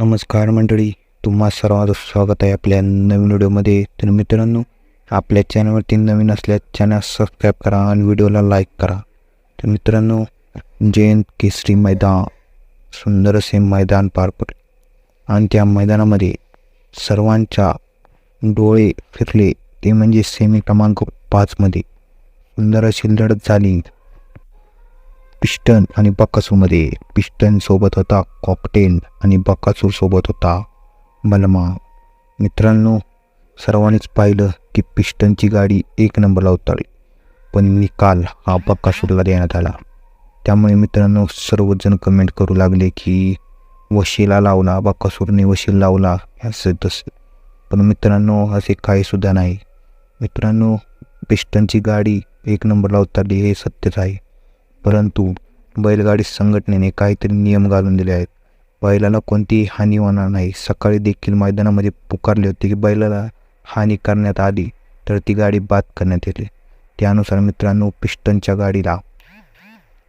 नमस्कार मंडळी तुम्हा सर्वांचं स्वागत आहे आपल्या नवीन व्हिडिओमध्ये. तर मित्रांनो आपल्या चॅनलवरती नवीन असल्यास चॅनल सबस्क्राईब करा आणि व्हिडिओला लाईक करा. तर मित्रांनो जयंत केसरी मैदान सुंदर असे मैदान पार पडले. आणि त्या मैदानामध्ये सर्वांच्या डोळे फिरले. ते म्हणजे सेमी क्रमांक पाचमध्ये. सुंदर अशी लढत झाली. पिस्टन आणि बकासूरमध्ये. पिस्टनसोबत होता कॉकटेल आणि बकासूरसोबत होता मलमा. मित्रांनो सर्वांनीच पाहिलं की पिस्टनची गाडी एक नंबरला उतरली पण निकाल हा बकासूरला देण्यात आला. त्यामुळे मित्रांनो सर्वजण कमेंट करू लागले की वशीला लावला बकासूरने वशील लावला असं तसं. पण मित्रांनो असे काहीसुद्धा नाही. मित्रांनो पिस्टनची गाडी एक नंबरला उतरली हे सत्यच आहे. परंतु बैलगाडी संघटनेने काहीतरी नियम घालून दिले आहेत. बैलाला कोणतीही हानी होणार नाही. सकाळी देखील मैदानामध्ये पुकारले होते की बैलाला हानी करण्यात आली तर ती गाडी बाद करण्यात येते. त्यानुसार मित्रांनो पिस्टनच्या गाडीला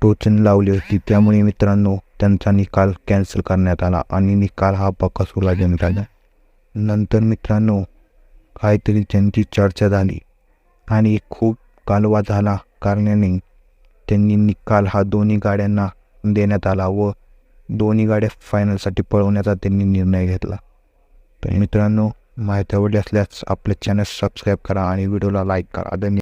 टोचन लावली होती. त्यामुळे मित्रांनो त्यांचा निकाल कॅन्सल करण्यात आला आणि निकाल हा बकासूरला देण्यात आला. नंतर मित्रांनो काहीतरी त्यांची चर्चा झाली आणि खूप कालवा झाला कारणाने त्यांनी निकाल हा दोन्ही गाड्यांना देण्यात आला व दोन्ही गाड्या फायनलसाठी पळवण्याचा त्यांनी निर्णय घेतला. तर मित्रांनो माहिती आवडली असल्यास आपले चॅनल सबस्क्राईब करा आणि व्हिडिओला लाईक करा. धन्यवाद.